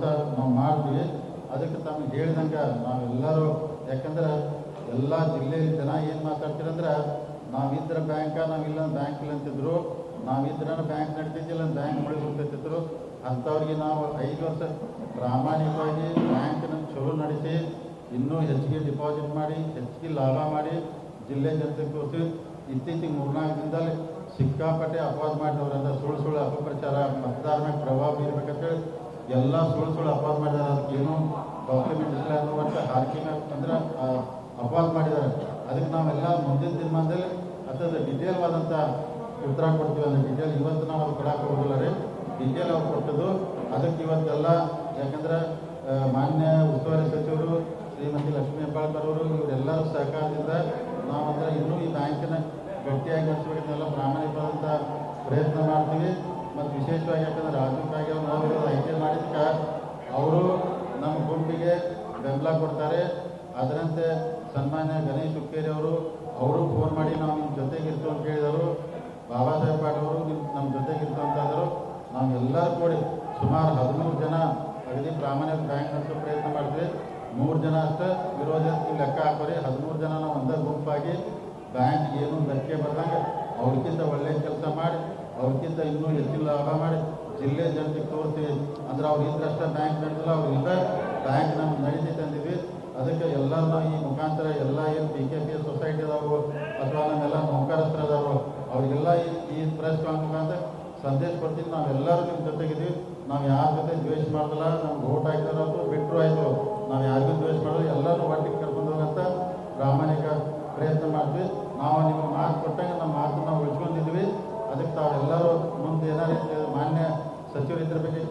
ಕೆಲಸ ನಾವು ಮಾಡ್ತೀವಿ. ಅದಕ್ಕೆ ತಮಗೆ ಹೇಳಿದಂಗೆ ನಾವೆಲ್ಲರೂ, ಯಾಕಂದ್ರೆ ಎಲ್ಲ ಜಿಲ್ಲೆಯಲ್ಲಿ ಜನ ಏನು ಮಾತಾಡ್ತೀರಂದ್ರೆ, ನಾವಿದ್ರೆ ಬ್ಯಾಂಕ ನಾವಿಲ್ಲ ಬ್ಯಾಂಕ್ ಇಲ್ಲ ಅಂತಿದ್ರು ನಾವಿದ್ರೆ ಬ್ಯಾಂಕ್ ನಡೀತಿದ್ದಿಲ್ಲ, ಬ್ಯಾಂಕ್ ಮುಳಿ ಹೋಗ್ತಿದ್ರು. ಅಂಥವ್ರಿಗೆ ನಾವು ಐದು ವರ್ಷ ಪ್ರಾಮಾಣಿಕವಾಗಿ ಬ್ಯಾಂಕ್ನ ಚಲೋ ನಡೆಸಿ, ಇನ್ನೂ ಹೆಚ್ಚಿಗೆ ಡಿಪಾಸಿಟ್ ಮಾಡಿ, ಹೆಚ್ಚಿಗೆ ಲಾಭ ಮಾಡಿ, ಜಿಲ್ಲೆ ಜನತೆ ತೋರಿಸಿ, ಇತ್ತೀಚೆಗೆ ಮೂರ್ನಾಲ್ಕು ದಿನದಲ್ಲಿ ಸಿಕ್ಕಾಪಟ್ಟೆ ಅಪವಾದ ಮಾಡಿದವರಿಂದ ಸುಳ್ಳು ಸುಳ್ಳು ಅಪಪ್ರಚಾರ ಮತದಾರ ಮೇಲೆ ಪ್ರಭಾವ ಬೀರ್ಬೇಕಂತೇಳಿ ಎಲ್ಲ ಸುಳ್ಳು ಸುಳ್ಳು ಅಪವಾದ ಅದಕ್ಕೆ ಏನೋ ಡಾಕ್ಯುಮೆಂಟ್ ಇಲ್ಲ ಅನ್ನುವಂಥ ಹಾಕಿ ಅಂದ್ರೆ ಅಪವಾದ ಮಾಡಿದ್ದಾರೆ ಅದಕ್ಕೆ ನಾವೆಲ್ಲ ಮುಂದಿನ ದಿನಮಾನದಲ್ಲಿ ಅದ್ರ ಡಿಟೇಲ್ವಾದಂಥ ಉತ್ತರ ಕೊಡ್ತೀವಿ ಅಂದ್ರೆ ಡಿಟೇಲ್ ಇವತ್ತು ನಾವು ಅದು ಕೊಡಕ್ಕೆ ಹೋಗಿಲ್ಲ ರೀ. ಡಿಟೇಲ್ ಅವ್ರು ಕೊಟ್ಟದ್ದು. ಅದಕ್ಕೆ ಇವತ್ತೆಲ್ಲ ಯಾಕಂದ್ರೆ ಮಾನ್ಯ ಉಸ್ತುವಾರಿ ಸಚಿವರು ಶ್ರೀಮತಿ ಲಕ್ಷ್ಮೀ ಹೆಬ್ಬಾಳ್ಕರ್ ಅವರು ಇವರೆಲ್ಲರ ಸಹಕಾರದಿಂದ ನಾವು ಅಂದ್ರೆ ಇನ್ನೂ ಈ ಬ್ಯಾಂಕಿನ ಗಟ್ಟಿಯಾಗಿ ನಡೆಸಬೇಕಂತೆಲ್ಲ ಪ್ರಾಮಾಣಿಕವಾದಂಥ ಪ್ರಯತ್ನ ಮಾಡ್ತೀವಿ. ಮತ್ತು ವಿಶೇಷವಾಗಿ ಯಾಕಂದ್ರೆ ರಾಜೀವ್ ಅವ್ರು ನಾವು ಎಲ್ ಮಾಡಿದಕ್ಕೆ ಅವರು ನಮ್ಮ ಗುಂಪಿಗೆ ಬೆಂಬಲ ಕೊಡ್ತಾರೆ. ಅದರಂತೆ ಸನ್ಮಾನ್ಯ ಗಣೇಶ್ ಹುಕ್ಕೇರಿ ಅವರು ಅವರು ಫೋನ್ ಮಾಡಿ ನಾವು ನಿಮ್ಮ ಜೊತೆಗಿರ್ತು ಅಂತ ಹೇಳಿದರು ಬಾಬಾ ಸಾಹೇಬ್ ಪಾಟೀಲ್ ಅವರು ನಿಮ್ಮ ನಮ್ಮ ಜೊತೆಗಿರ್ತು ಅಂತ ಅಂದರು ನಾವೆಲ್ಲರೂ ಕೂಡಿ ಸುಮಾರು ಹದಿಮೂರು ಜನ ಅಗದಿ ಪ್ರಾಮಾಣ್ಯ ಬ್ಯಾಂಕ್ ನಡೆಸೋ ಪ್ರಯತ್ನ ಮಾಡ್ತೀವಿ. ಮೂರು ಜನ ಅಷ್ಟೇ ವಿರೋಧ ಲೆಕ್ಕ ಹಾಕೋರಿ. ಹದಿಮೂರು ಜನ ನಾವು ಒಂದೇ ಗುಂಪಾಗಿ ಬ್ಯಾಂಕ್ ಏನು ಧಕ್ಕೆ ಬರ್ದಂಗೆ ಅವ್ರಿಗಿಂತ ಅವ್ರಿಗಿಂತ ಇನ್ನೂ ಹೆಚ್ಚಿನ ಲಾಭ ಮಾಡಿ ಜಿಲ್ಲೆ ಜನತೆಗೆ ತೋರಿಸ್ತೀವಿ ಅಂದ್ರೆ ಅವ್ರು ಇಂದ್ರಷ್ಟ ಬ್ಯಾಂಕ್ ನಡೆದಿಲ್ಲ, ಅವ್ರು ಇಲ್ಲ ಬ್ಯಾಂಕ್ ನಮ್ಗೆ ನಡೀತೈತೆ ಅಂದಿವಿ ಅದಕ್ಕೆ ಎಲ್ಲರನ್ನ ಈ ಮುಖಾಂತರ ಎಲ್ಲ ಏನು B K P S society ಅದಾವು ಅಥವಾ ನಮ್ಮೆಲ್ಲ ನೌಕರಸ್ಥರು ಅದಾವು ಅವ್ರಿಗೆಲ್ಲ ಈ ಈ ಪ್ರೆಸ್ ಕಾನ್ ಮುಖಾಂತರ ಸಂದೇಶ ಕೊಡ್ತೀವಿ ನಾವೆಲ್ಲರೂ ನಿಮ್ಮ ಜೊತೆಗಿದ್ದೀವಿ. ನಾವು ಯಾರ ಜೊತೆ ದ್ವೇಷ ಮಾಡೋದಿಲ್ಲ, ನಮ್ಗೆ ಓಟ್ ಹಾಕಿದಾರದು ಬಿಟ್ಟರು ಆಯಿತು, ನಾವು ಯಾರಿಗೂ ದ್ವೇಷ ಮಾಡೋದು ಎಲ್ಲರೂ ಒಟ್ಟಿಗೆ ಕರ್ಕೊಂಡು ಹೋಗಂತ ಪ್ರಾಮಾಣಿಕ ಪ್ರಯತ್ನ ಮಾಡ್ತೀವಿ. ನಾವು ನಿಮ್ಗೆ ಮಾತು ಕೊಟ್ಟಂಗೆ ನಮ್ಮ ಮಾತನ್ನು ನಾವು ಉಳಿಸ್ಕೊಂಡಿದ್ವಿ ಅದಕ್ಕೆ